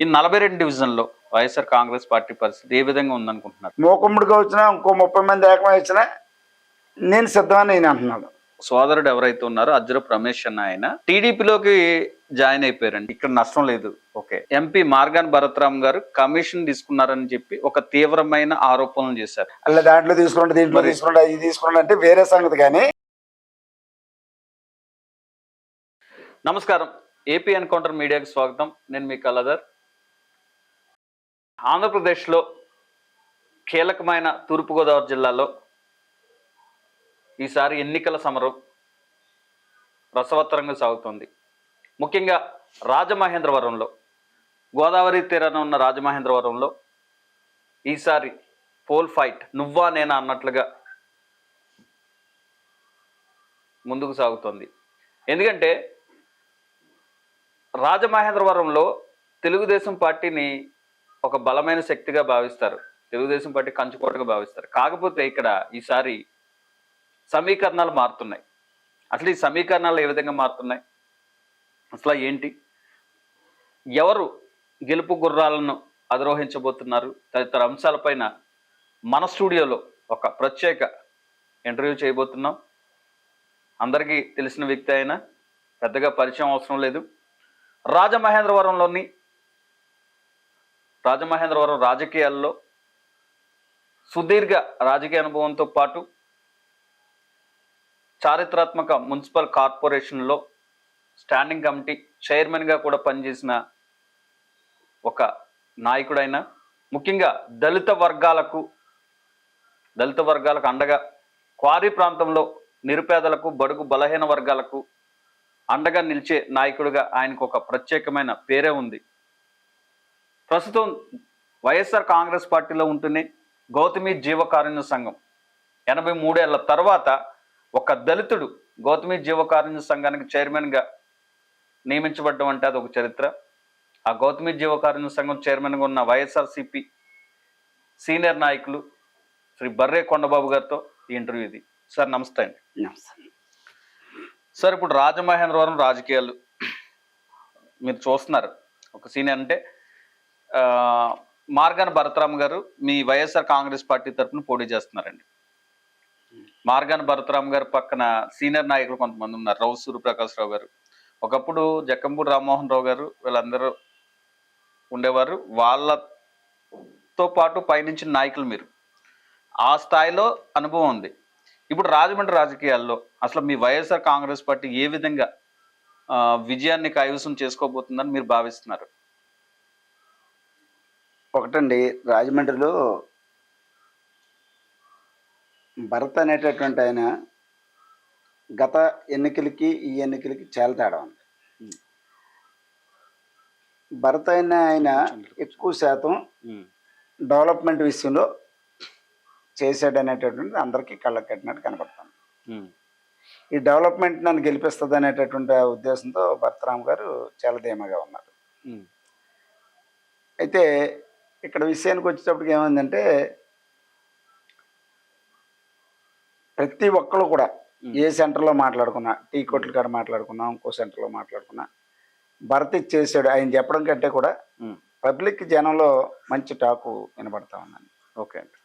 ఈ నలభై రెండు డివిజన్లో వైఎస్ఆర్ కాంగ్రెస్ పార్టీ పరిస్థితి ఏ విధంగా ఉందనుకుంటున్నారు? మూకుమ్ముడిగా వచ్చినా ఇంకో ముప్పై మంది ఏకమై వచ్చినా నేను సిద్ధమని నేను అంటున్నాను. సోదరుడు ఎవరైతే ఉన్నారో అజ్రప్ రమేష్ అన్న ఆయన టీడీపీలోకి జాయిన్ అయిపోయారండి. ఇక్కడ నష్టం లేదు. ఓకే. ఎంపీ మార్గాన్ భరత్రామ్ గారు కమిషన్ తీసుకున్నారని చెప్పి ఒక తీవ్రమైన ఆరోపణలు చేశారు. అలా దాంట్లో తీసుకుంటే దీంట్లో తీసుకుంటే ఇది తీసుకుంటే అంటే వేరే సంగతి కానీ. నమస్కారం. ఏపీ ఎన్కౌంటర్ మీడియాకి స్వాగతం. నేను మీ కలదర్ ఆంధ్రప్రదేశ్లో కీలకమైన తూర్పుగోదావరి జిల్లాలో ఈసారి ఎన్నికల సమరం రసవత్తరంగా సాగుతోంది. ముఖ్యంగా రాజమహేంద్రవరంలో గోదావరి తీరాన ఉన్న రాజమహేంద్రవరంలో ఈసారి పోల్ ఫైట్ నువ్వా నేనా అన్నట్లుగా ముందుకు సాగుతోంది. ఎందుకంటే రాజమహేంద్రవరంలో తెలుగుదేశం పార్టీని ఒక బలమైన శక్తిగా భావిస్తారు. తెలుగుదేశం పార్టీ కంచుకోటగా భావిస్తారు. కాకపోతే ఇక్కడ ఈసారి సమీకరణాలు మారుతున్నాయి. అసలు ఈ సమీకరణాలు ఏ విధంగా మారుతున్నాయి? అసలు ఏంటి? ఎవరు గెలుపు గుర్రాలను అధిరోహించబోతున్నారు? తదితర అంశాలపైన మన స్టూడియోలో ఒక ప్రత్యేక ఇంటర్వ్యూ చేయబోతున్నాం. అందరికీ తెలిసిన వ్యక్తి అయినా పెద్దగా పరిచయం అవసరం లేదు. రాజమహేంద్రవరంలోని రాజమహేంద్రవరం రాజకీయాల్లో సుదీర్ఘ రాజకీయ అనుభవంతో పాటు చారిత్రాత్మక మున్సిపల్ కార్పొరేషన్లో స్టాండింగ్ కమిటీ చైర్మన్గా కూడా పనిచేసిన ఒక నాయకుడైన ముఖ్యంగా దళిత వర్గాలకు దళిత వర్గాలకు అండగా క్వారీ ప్రాంతంలో నిరుపేదలకు బడుగు బలహీన వర్గాలకు అండగా నిలిచే నాయకుడిగా ఆయనకు ఒక ప్రత్యేకమైన పేరే ఉంది. ప్రస్తుతం వైఎస్ఆర్ కాంగ్రెస్ పార్టీలో ఉంటూనే గౌతమి జీవకారుణ్య సంఘం ఎనభై మూడేళ్ళ తర్వాత ఒక దళితుడు గౌతమి జీవకారుణ్య సంఘానికి చైర్మన్గా నియమించబడ్డం అంటే అది ఒక చరిత్ర. ఆ గౌతమి జీవకారుణ్య సంఘం చైర్మన్గా ఉన్న వైఎస్ఆర్సిపి సీనియర్ నాయకులు శ్రీ బర్రే కొండబాబు గారితో ఈ ఇంటర్వ్యూ ఇది. సార్ నమస్తే అండి. సార్ ఇప్పుడు రాజమహేంద్రవరం రాజకీయాలు మీరు చూస్తున్నారు. ఒక సీనియర్ అంటే మార్గాన భరతరామ్ గారు మీ వైఎస్ఆర్ కాంగ్రెస్ పార్టీ తరఫున పోటీ చేస్తున్నారండి. మార్గాన భరతరామ్ గారు పక్కన సీనియర్ నాయకులు కొంతమంది ఉన్నారు. రౌ సూర్యప్రకాశ్రావు గారు. ఒకప్పుడు జక్కంపూడి రామ్మోహన్ రావు గారు వీళ్ళందరూ ఉండేవారు. వాళ్ళతో పాటు పయనించిన నాయకులు మీరు. ఆ స్థాయిలో అనుభవం ఉంది. ఇప్పుడు రాజమండ్రి రాజకీయాల్లో అసలు మీ వైఎస్ఆర్ కాంగ్రెస్ పార్టీ ఏ విధంగా విజయాన్ని కైవసం చేసుకోబోతుందని మీరు భావిస్తున్నారు? ఒకటండి రాజమండ్రిలో భరత్ అనేటటువంటి ఆయన గత ఎన్నికలకి ఈ ఎన్నికలకి చాలా తేడా ఉంది. భరత్ అయిన ఆయన ఎక్కువ శాతం డెవలప్మెంట్ విషయంలో చేశాడు అనేటటువంటిది అందరికీ కళ్ళకి కట్టినట్టు కనపడుతుంది. ఈ డెవలప్మెంట్ నన్ను గెలిపిస్తుంది అనేటటువంటి ఉద్దేశంతో భరతరామ్ గారు చాలా ధీమాగా ఉన్నారు. అయితే ఇక్కడ విషయానికి వచ్చేటప్పటికి ఏమైందంటే ప్రతి ఒక్కరు కూడా ఏ సెంటర్లో మాట్లాడుకున్నా టీ కొట్ల కాడ మాట్లాడుకున్నా ఇంకో సెంటర్లో మాట్లాడుకున్నా భరత్ ఇచ్చేసాడు. ఆయన చెప్పడం కంటే కూడా. పబ్లిక్ జనంలో మంచి టాకు వినపడతా ఉందండి. ఓకే అండి.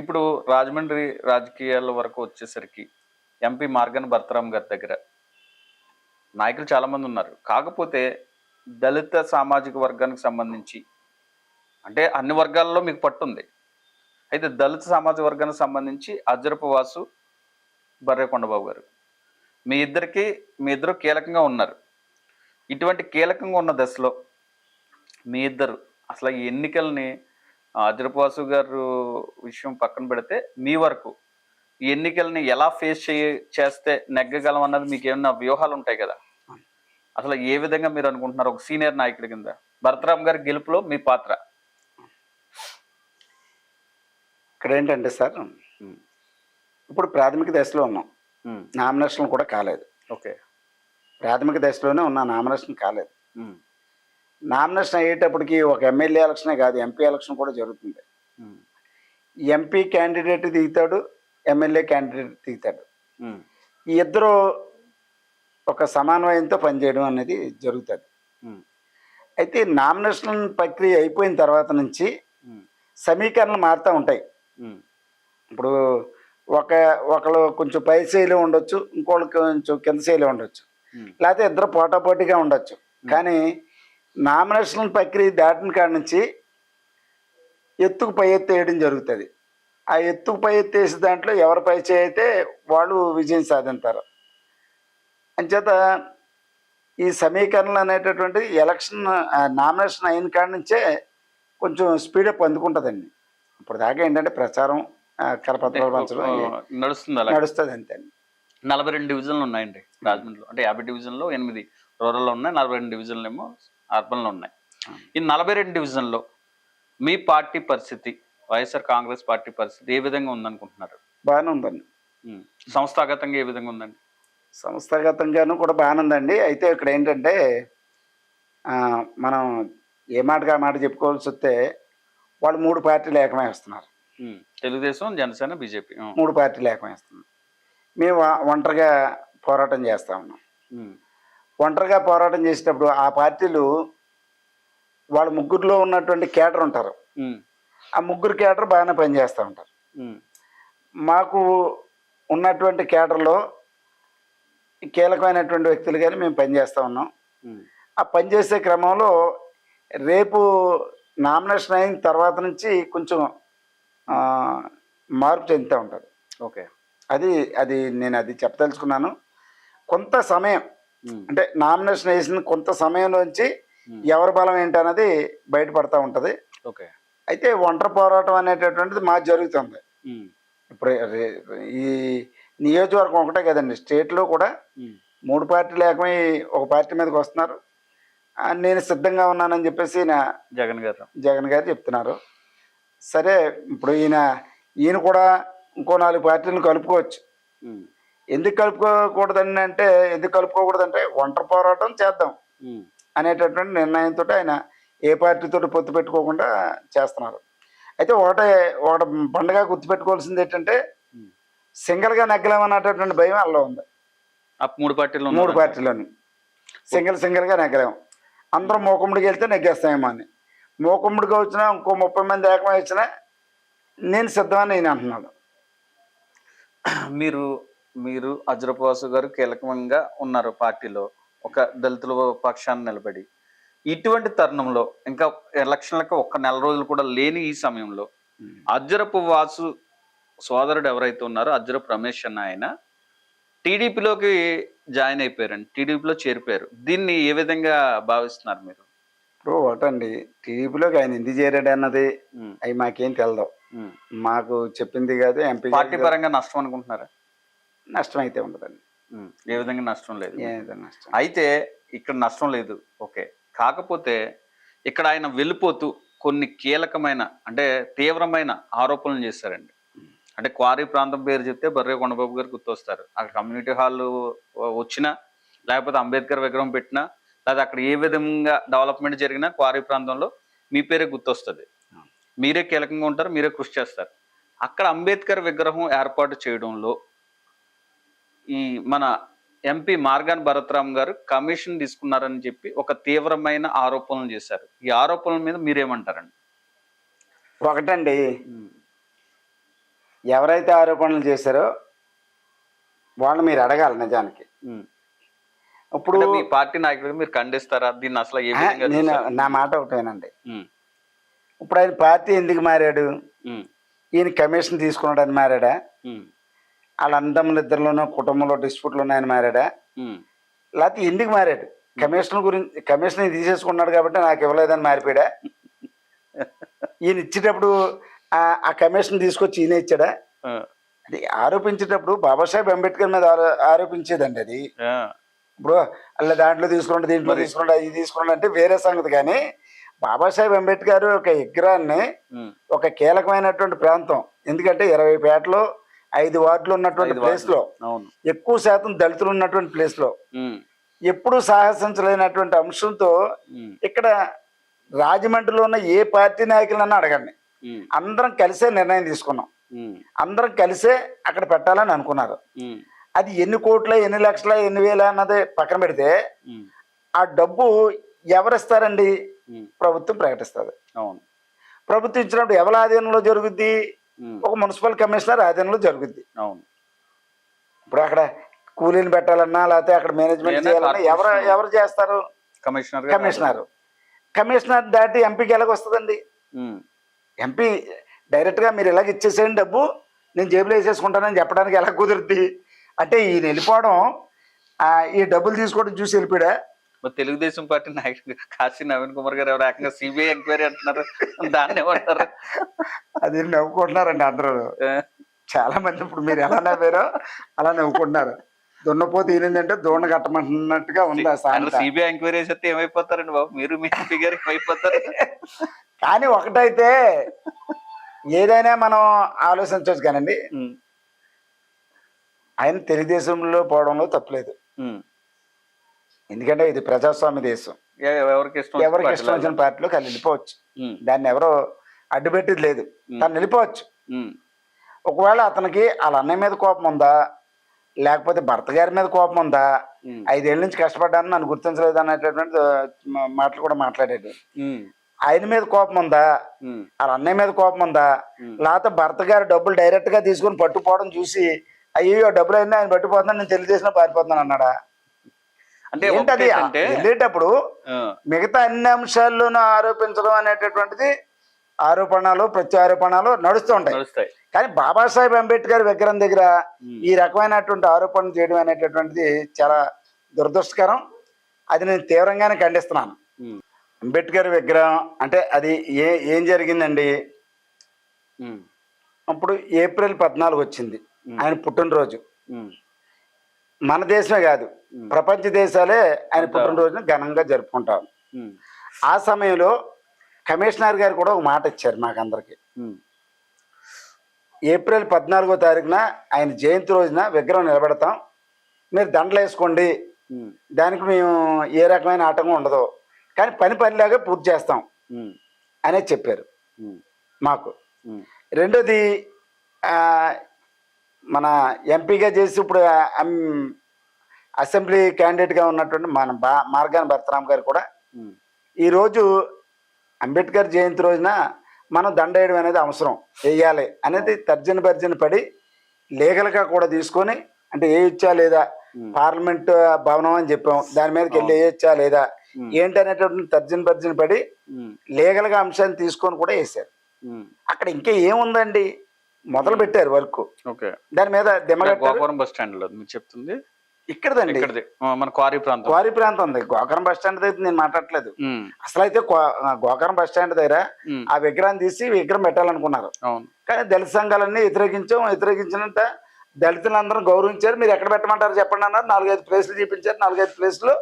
ఇప్పుడు రాజమండ్రి రాజకీయాల వరకు వచ్చేసరికి ఎంపీ మార్గన్ భరతరామ్ గారి దగ్గర నాయకులు చాలామంది ఉన్నారు. కాకపోతే దళిత సామాజిక వర్గానికి సంబంధించి అంటే అన్ని వర్గాల్లో మీకు పట్టుంది. అయితే దళిత సామాజిక వర్గానికి సంబంధించి అజ్రపు వాసు బర్రె కొండబాబు గారు. మీ ఇద్దరికి మీ ఇద్దరు కీలకంగా ఉన్నారు. ఇటువంటి కీలకంగా ఉన్న దశలో మీ ఇద్దరు అసలు ఈ ఎన్నికల్ని ఆ, వాసు గారు విషయం పక్కన పెడితే మీ వరకు ఈ ఎన్నికల్ని ఎలా ఫేస్ చే చేస్తే నెగ్గగలం అన్నది మీకు ఏమన్నా వ్యూహాలు ఉంటాయి కదా? అసలు ఏ విధంగా మీరు అనుకుంటున్నారు ఒక సీనియర్ నాయకుడి కింద? భరతరామ్ గారి గెలుపులో మీ పాత్ర? ఇక్కడ ఏంటంటే సార్ ఇప్పుడు ప్రాథమిక దశలో ఉన్నాం. నామినేషన్ కూడా కాలేదు. ఓకే. ప్రాథమిక దశలోనే ఉన్న నామినేషన్ కాలేదు. నామినేషన్ అయ్యేటప్పటికి ఒక ఎమ్మెల్యే ఎలక్షనే కాదు ఎంపీ ఎలక్షన్ కూడా జరుగుతుంది. ఎంపీ క్యాండిడేట్ దిగుతాడు ఎమ్మెల్యే క్యాండిడేట్ దిగుతాడు. ఈ ఇద్దరు ఒక సమన్వయంతో పనిచేయడం అనేది జరుగుతుంది. అయితే నామినేషన్ ప్రక్రియ అయిపోయిన తర్వాత నుంచి సమీకరణలు మారుతూ ఉంటాయి. ఇప్పుడు ఒక ఒకళ్ళు కొంచెం పై శైలి ఉండొచ్చు ఇంకోళ్ళు కొంచెం కింద శైలి ఉండొచ్చు. లేకపోతే ఇద్దరు పోటాపోటీగా ఉండొచ్చు. కానీ నామినేషన్ ప్రక్రియ దాటిన కాడ నుంచి ఎత్తుకు పై ఎత్తు వేయడం జరుగుతుంది. ఆ ఎత్తుకు పై ఎత్తు వేసే దాంట్లో ఎవరు పై అయితే వాళ్ళు విజయం సాధింతారు. అంచేత ఈ సమీకరణలు అనేటటువంటి ఎలక్షన్ నామినేషన్ అయిన కాడ నుంచే కొంచెం స్పీడప్ అందుకుంటుందండి. ఇప్పుడు దాకా ఏంటంటే ప్రచారం కరపత్రాలు పంచడం నడుస్తుంది అలా నడుస్తుంది అంతే నలభై రెండు డివిజన్లు ఉన్నాయండి రాజమండ్రిలో. అంటే యాభై డివిజన్లో ఎనిమిది రూరల్లో ఉన్నాయి నలభై రెండు డివిజన్లు ఏమో అర్బన్లో ఉన్నాయి. ఈ నలభై రెండు డివిజన్లో మీ పార్టీ పరిస్థితి వైఎస్ఆర్ కాంగ్రెస్ పార్టీ పరిస్థితి ఏ విధంగా ఉందనుకుంటున్నారు? బాగానే ఉందండి. సంస్థాగతంగా ఏ విధంగా ఉందండి? సంస్థాగతంగాను కూడా బాగానే ఉందండి అయితే ఇక్కడ ఏంటంటే మనం ఏ మాటగా మాట చెప్పుకోవాల్సి వస్తే వాళ్ళు మూడు పార్టీలు ఏకమై వస్తున్నారు ఉమ్. తెలుగుదేశం జనసేన బీజేపీ. మూడు పార్టీలు ఏకమై వస్తున్నారు మేము ఒంటరిగా పోరాటం చేస్తా ఉన్నాం. ఒంటరిగా పోరాటం చేసేటప్పుడు ఆ పార్టీలు వాళ్ళ ముగ్గురులో ఉన్నటువంటి కేటర్ ఉంటారు. ఆ ముగ్గురు కేటర్ బాగానే పనిచేస్తూ ఉంటారు. మాకు ఉన్నటువంటి కేటర్లో కీలకమైనటువంటి వ్యక్తులు కానీ మేము పనిచేస్తూ ఉన్నాం. ఆ పనిచేసే క్రమంలో రేపు నామినేషన్ అయిన తర్వాత నుంచి కొంచెం మార్పు చెందుతూ ఉంటుంది ఓకే. అది అది నేను అది చెప్పదలుచుకున్నాను. కొంత సమయం అంటే నామినేషన్ వేసిన కొంత సమయంలోంచి ఎవరి బలం ఏంటన్నది బయటపడతా ఉంటుంది. ఓకే. అయితే ఒంటరి పోరాటం అనేటటువంటిది మా జరుగుతుంది. ఇప్పుడు ఈ నియోజకవర్గం ఒకటే కదండి. స్టేట్లో కూడా మూడు పార్టీలు ఏకమై ఒక పార్టీ మీదకి వస్తున్నారు. నేను సిద్ధంగా ఉన్నానని చెప్పేసి నా జగన్ గారు. జగన్ గారు చెప్తున్నారు. సరే ఇప్పుడు ఈయన ఈయన కూడా ఇంకో నాలుగు పార్టీలను కలుపుకోవచ్చు. ఎందుకు కలుపుకోకూడదని అంటే ఎందుకు కలుపుకోకూడదంటే ఒంటరి పోరాటం చేద్దాం అనేటటువంటి నిర్ణయంతో ఆయన ఏ పార్టీతో పొత్తు పెట్టుకోకుండా చేస్తున్నారు. అయితే ఒకటే ఒకటి పండగ గుర్తుపెట్టుకోవాల్సింది ఏంటంటే. సింగిల్గా నెగ్గలేమన్నటువంటి భయం అలా ఉంది. ఆ మూడు పార్టీలు మూడు పార్టీలోని. సింగిల్ సింగిల్గా నెగ్గలేం. అందరం మూకుమ్మడికి వెళ్తే నెగ్గేస్తామేమో అని మూకుమ్మడిగా వచ్చినా ఇంకో ముప్పై మంది ఏకమై వచ్చినా నేను సిద్ధమని నేను అంటున్నాడు మీరు మీరు అజ్రపాసు గారు కీలకంగా ఉన్నారు పార్టీలో ఒక దళితుల పక్షాన్ని నిలబడి. ఇటువంటి తరుణంలో ఇంకా ఎలక్షన్లకు ఒక్క నెల రోజులు కూడా లేని ఈ సమయంలో అజ్రపు వాసు సోదరుడు ఎవరైతే ఉన్నారో అజ్రపు రమేష్ అన్న ఆయన టీడీపీలోకి జాయిన్ అయిపోయారండి. టీడీపీలో చేరిపోయారు. దీన్ని ఏ విధంగా భావిస్తున్నారు మీరు? ఇప్పుడు ఒకటండి. టీడీపీలోకి ఆయన ఎందుకు చేరాడు అన్నది అవి మాకేం తెలదు. మాకు చెప్పింది కాదు ఎంపీ పార్టీ పరంగా నష్టం అనుకుంటున్నారా? నష్టం అయితే ఉండదండి. ఏ విధంగా నష్టం లేదు? నష్టం? అయితే ఇక్కడ నష్టం లేదు. ఓకే. కాకపోతే ఇక్కడ ఆయన వెళ్ళిపోతూ కొన్ని కీలకమైన అంటే తీవ్రమైన ఆరోపణలు చేశారండి. అంటే క్వారీ ప్రాంతం పేరు చెప్తే బర్రే కొండబాబు గారు గుర్తొస్తారు. అక్కడ కమ్యూనిటీ హాల్ వచ్చినా లేకపోతే అంబేద్కర్ విగ్రహం పెట్టినా లేదా అక్కడ ఏ విధంగా డెవలప్మెంట్ జరిగినా క్వారీ ప్రాంతంలో మీ పేరే గుర్తొస్తుంది. మీరే కీలకంగా ఉంటారు మీరే కృషి చేస్తారు. అక్కడ అంబేద్కర్ విగ్రహం ఏర్పాటు చేయడంలో ఈ మన ఎంపీ మార్గాన్ భరత్రామ్ గారు కమిషన్ తీసుకున్నారని చెప్పి ఒక తీవ్రమైన ఆరోపణలు చేశారు. ఈ ఆరోపణల మీద మీరేమంటారండి? ఒకటండి ఎవరైతే ఆరోపణలు చేశారో వాళ్ళు మీరు అడగాలి నిజానికి. ఇప్పుడు మీ పార్టీ నాయకుడిగా మీరు ఖండిస్తారా? దీన్ని అసలు నేను? నా మాట ఒకటేనండి ఇప్పుడు ఆయన పార్టీ ఎందుకు మారాడు? ఈయన కమిషన్ తీసుకున్నాడని మారాడా? వాళ్ళ అందములు ఇద్దరిలోనూ కుటుంబంలో డిస్ప్యూట్లు ఉన్నాయని మారాడా? లేకపోతే ఎందుకు మారాడు? కమిషన్ గురించి కమిషన్ తీసేసుకున్నాడు కాబట్టి నాకు ఇవ్వలేదని మారిపోయాడా? ఈయన ఇచ్చేటప్పుడు ఆ- కమిషన్ తీసుకొచ్చి ఈయన ఇచ్చాడా? అది ఆరోపించేటప్పుడు బాబాసాహెబ్ అంబేద్కర్ మీద ఆరో- ఆరోపించేదండి అది. ఇప్పుడు అలా దాంట్లో తీసుకున్నాడు దీంట్లో తీసుకున్నాడు ఇది తీసుకున్నాడు అంటే వేరే సంగతి. కానీ బాబాసాహెబ్ అంబేద్కర్ ఒక విగ్రహాన్ని ఒక కీలకమైనటువంటి ప్రాంతం. ఎందుకంటే ఇరవై పేటలో ఐదు వార్డులు ఉన్నటువంటి ప్లేస్లో ఎక్కువ శాతం దళితులు ఉన్నటువంటి ప్లేస్లో ఎప్పుడూ సాహసించలేనటువంటి అంశంతో ఇక్కడ రాజమండ్రిలో ఉన్న ఏ పార్టీ నాయకులన్నా అడగండి. అందరం కలిసే నిర్ణయం తీసుకున్నాం. అందరం కలిసే అక్కడ పెట్టాలని అనుకున్నారు. అది ఎన్ని కోట్ల ఎన్ని లక్షల ఎన్ని వేల అన్నది పక్కన పెడితే ఆ డబ్బు ఎవరు ఇస్తారండి ఉమ్, ప్రభుత్వం ప్రకటిస్తుంది. అవును. ప్రభుత్వం ఇచ్చినప్పుడు ఎవరి ఆధీనంలో జరుగుద్ది? ఒక మున్సిపల్ కమిషనర్ ఆధీనంలో జరుగుద్ది. అవును. ఇప్పుడు అక్కడ కూలీని పెట్టాలన్నా లేకపోతే అక్కడ మేనేజ్మెంట్ చేయాలన్నా ఎవరు. ఎవరు చేస్తారు? Commissioner commissioner. కమిషనర్ దాటి ఎంపీకి ఎలాగ వస్తుందండి ఎంపీ డైరెక్ట్గా మీరు ఇలాగ ఇచ్చేసేయండి డబ్బు నేను జేబులో వేసేసుకుంటానని చెప్పడానికి ఎలా కుదురుద్ది? అంటే ఈయన వెళ్ళిపోవడం ఆ, ఈ డబ్బులు తీసుకోవడం చూసి వెళ్ళిపోయా మరి తెలుగుదేశం పార్టీ నాయకుడు కాశీ నవీన్ కుమార్ గారు ఎవరు ఏకంగా సిబిఐ ఎంక్వైరీ అంటున్నారు. దాన్ని ఏమంటారు? అది నవ్వుకుంటున్నారండి అందరూ. చాలా మంది ఇప్పుడు మీరు ఎలా నవ్వారో అలా నవ్వుకుంటున్నారు. దున్నపోతే ఈయనంటే దూడ కట్టమంటున్నట్టుగా ఉంది ఆ సామెత. సిబిఐ ఎంక్వైరీ చేస్తే ఏమైపోతారండి బాబు? మీరు మీ ఎంపీ గారు ఏమైపోతారు? కానీ ఒకటైతే ఏదైనా మనం ఆలోచించవచ్చు కానండి. ఆయన తెలుగుదేశంలో పోవడంలో తప్పలేదు. ఎందుకంటే ఇది ప్రజాస్వామ్య దేశం. ఎవరికి ఇష్టం వచ్చిన ఎవరికి పార్టీలో ఇష్టం వచ్చిన పార్టీలోకి అది వెళ్ళిపోవచ్చు ఉమ్, దాన్ని ఎవరో అడ్డుపెట్టేది లేదు. తను వెళ్ళిపోవచ్చు ఉమ్, ఒకవేళ అతనికి వాళ్ళ అన్నయ్య మీద కోపం ఉందా? లేకపోతే భర్త గారి మీద కోపం ఉందా? ఉమ్, ఐదేళ్ళ నుంచి కష్టపడ్డాను నన్ను గుర్తించలేదు అనేటటువంటి మాటలు కూడా మాట్లాడేది. ఉమ్, ఆయన మీద కోపం ఉందా? వాళ్ళ అన్నయ్య మీద కోపం ఉందా. లేకపోతే భర్త గారు డబ్బులు డైరెక్ట్గా తీసుకొని పట్టుకోవడం చూసి అయ్యో డబ్బులు అయినా ఆయన పట్టుకుపోతున్నాను నేను తెలియజేసిన పారిపోతున్నాను అన్నాడా? అంటే ఏంటది? వెళ్ళేటప్పుడు మిగతా అన్ని అంశాల్లోనూ ఆరోపించడం అనేటటువంటిది ఆరోపణలు ప్రత్యారోపణలు నడుస్తూ ఉంటాయి. కానీ బాబాసాహెబ్ అంబేద్కర్ విగ్రహం దగ్గర ఈ రకమైనటువంటి ఆరోపణలు చేయడం అనేటటువంటిది చాలా దురదృష్టకరం. అది నేను తీవ్రంగానే ఖండిస్తున్నాను. అంబేద్కర్ విగ్రహం అంటే అది ఏ ఏం జరిగిందండి? అప్పుడు ఏప్రిల్ పద్నాలుగు వచ్చింది. ఆయన పుట్టినరోజు. మన దేశమే కాదు ప్రపంచ దేశాలే ఆయన. పుట్టినరోజుని ఘనంగా జరుపుకుంటారు. ఉమ్, ఆ సమయంలో కమిషనర్ గారు కూడా ఒక మాట ఇచ్చారు మాకందరికి. ఏప్రిల్ పద్నాలుగో తారీఖున ఆయన జయంతి రోజున విగ్రహం నిలబెడతాం. మీరు దండలు వేసుకోండి. దానికి మేము ఏ రకమైన ఆటంకం ఉండదు. కానీ పని పనిలాగా పూర్తి చేస్తాం. అనేది చెప్పారు. మాకు. రెండోది మన ఎంపీగా చేసి ఇప్పుడు అసెంబ్లీ క్యాండిడేట్గా ఉన్నటువంటి మన బా మార్గాన్ భరతరామ్ గారు కూడా ఈరోజు అంబేద్కర్ జయంతి రోజున మనం దండ వేయడం అనేది అవసరం వేయాలి అనేది తర్జన భర్జన పడి లీగల్గా కూడా తీసుకొని అంటే ఏ ఇచ్చా లేదా పార్లమెంట్ భవనం అని చెప్పాం దాని మీదకి వెళ్ళి ఏ ఇచ్చా లేదా ఏంటి అనేటువంటి తర్జన భర్జన పడి లీగల్గా అంశాన్ని తీసుకొని కూడా వేశారు. అక్కడ ఇంకా ఏముందండి? మొదలు పెట్టారు వర్క్. ఓకే. దాని మీద బస్ స్టాండ్లో మీరు చెప్తుంది. ఇక్కడదండి. ఇక్కడది. మన క్వారీ ప్రాంతం. క్వారీ ప్రాంతం ఉంది. గోకరం బస్ స్టాండ్ దగ్గర నేను మాట్లాడట్లేదు. ఉమ్, అసలు అయితే గోకరం బస్ స్టాండ్ దగ్గర ఆ విగ్రహం తీసి విగ్రహం పెట్టాలనుకున్నారు. కానీ దళిత సంఘాలన్నీ వ్యతిరేకించాం. వ్యతిరేకించినంత దళితులందరూ గౌరవించారు. మీరు ఎక్కడ పెట్టమంటారు చెప్పండి అన్నారు. నాలుగైదు ప్లేసులు చూపించారు. నాలుగైదు ప్లేసులు.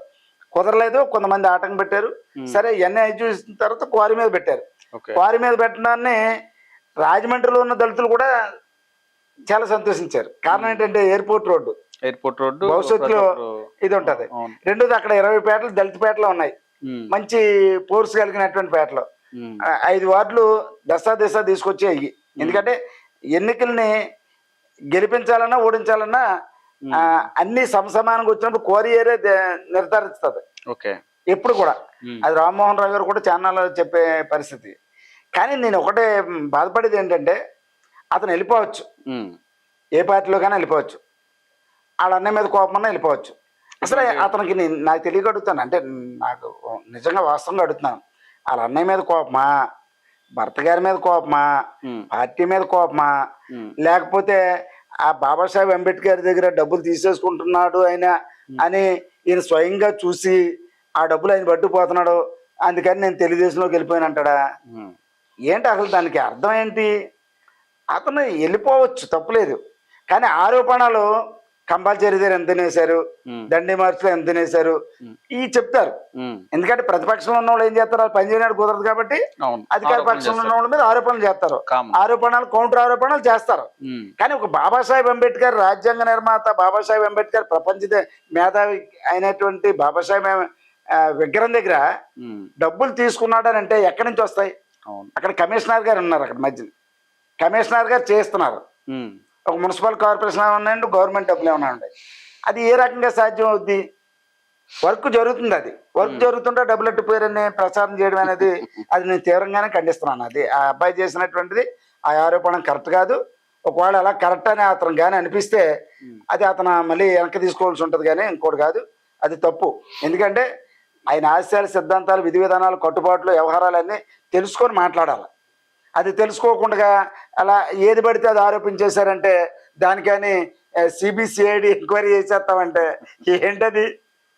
కుదరలేదు. కొంతమంది ఆటంకం పెట్టారు. సరే ఇవన్నీ చూసిన తర్వాత క్వారీ మీద పెట్టారు. క్వారీ మీద పెట్టడాన్ని రాజమండ్రిలో ఉన్న దళితులు కూడా చాలా సంతోషించారు. కారణం ఏంటంటే ఎయిర్పోర్ట్ రోడ్డు. ఎయిర్పోర్ట్ రోడ్డు భవిష్యత్తులో ఇది ఉంటది. రెండోది అక్కడ ఇరవై పేటలు దళిత పేటలు ఉన్నాయి. మంచి ఫోర్స్ కలిగినటువంటి పేటలు. ఐదు వార్డులు దశా దిశ తీసుకొచ్చాయి. ఎందుకంటే ఎన్నికల్ని గెలిపించాలన్నా ఓడించాలన్నా అన్ని సమసమానంగా వచ్చినప్పుడు కోరి ఏరియా దే- నిర్ధారిస్తుంది. ఓకే. ఎప్పుడు కూడా. అది రామ్మోహన్ రావు గారు కూడా ఛానల్లో చెప్పే పరిస్థితి. కానీ నేను ఒకటే బాధపడేది ఏంటంటే అతను వెళ్ళిపోవచ్చు. ఏ పార్టీలో కానీ వెళ్ళిపోవచ్చు. వాళ్ళ అన్నయ్య మీద కోపమన్నా వెళ్ళిపోవచ్చు. అసలు అతనికి నేను నాకు తెలియక అడుగుతాను అంటే నాకు నిజంగా వాస్తవంగా అడుగుతున్నాను. వాళ్ళ అన్నయ్య మీద కోపమా? భర్త గారి మీద కోపమా? పార్టీ మీద కోపమా? లేకపోతే ఆ బాబాసాహెబ్ అంబేద్కర్ దగ్గర డబ్బులు తీసేసుకుంటున్నాడు ఆయన అని ఈయన స్వయంగా చూసి ఆ డబ్బులు ఆయన పట్టుకుపోతున్నాడు. అందుకని నేను తెలుగుదేశంలోకి వెళ్ళిపోయాను అంటాడా? ఏంటి అసలు దానికి అర్థం ఏంటి? అతను వెళ్ళిపోవచ్చు తప్పులేదు. కానీ ఆరోపణలు కంపల్సరీ దగ్గర ఎంత ఉమ్, దండి మార్చిలో ఎంత ఉమ్. ఇవి చెప్తారు. ఎందుకంటే ప్రతిపక్షంలో ఉన్న వాళ్ళు ఏం చేస్తారు? వాళ్ళు పని చేయడానికి కుదరదు కాబట్టి అధికార పక్షంలో ఉన్న. వాళ్ళ మీద ఆరోపణలు చేస్తారు. ఆరోపణలు కౌంటర్ ఆరోపణలు చేస్తారు. కానీ ఒక బాబాసాహెబ్ అంబేద్కర్ రాజ్యాంగ నిర్మాత బాబాసాహెబ్ అంబేద్కర్ ప్రపంచ మేధావి అయినటువంటి బాబాసాహెబ్ విగ్రహం దగ్గర డబ్బులు తీసుకున్నాడని అంటే ఎక్కడి నుంచి వస్తాయి? అక్కడ కమిషనర్ గారు ఉన్నారు అక్కడ మధ్యన కమిషనర్ గారు చేస్తున్నారు. ఒక మున్సిపల్ కార్పొరేషన్ ఉన్నాయండి గవర్నమెంట్ డబ్బులు ఏమైనా ఉన్నాయి అది ఏ రకంగా సాధ్యం అవుద్ది? వర్క్ జరుగుతుంది అది. వర్క్ జరుగుతుంటే డబ్బులు ఎట్టిపోయారని ప్రచారం చేయడం అనేది అది నేను తీవ్రంగానే ఖండిస్తున్నాను. అది ఆ అబ్బాయి చేసినటువంటిది ఆ ఆరోపణ కరెక్ట్ కాదు. ఒకవేళ అలా కరెక్ట్ అని అతను కానీ అనిపిస్తే అది అతను మళ్ళీ వెనక్కి తీసుకోవాల్సి ఉంటుంది కానీ ఇంకోటి కాదు. అది తప్పు. ఎందుకంటే ఆయన ఆశయాలు సిద్ధాంతాలు విధి విధానాలు కట్టుబాట్లు వ్యవహారాలన్నీ తెలుసుకొని మాట్లాడాలి. అది తెలుసుకోకుండా అలా ఏది పడితే అది ఆరోపించేశారంటే దానికని సిబిసిఐడి ఎంక్వైరీ చేసేస్తామంటే ఏంటది?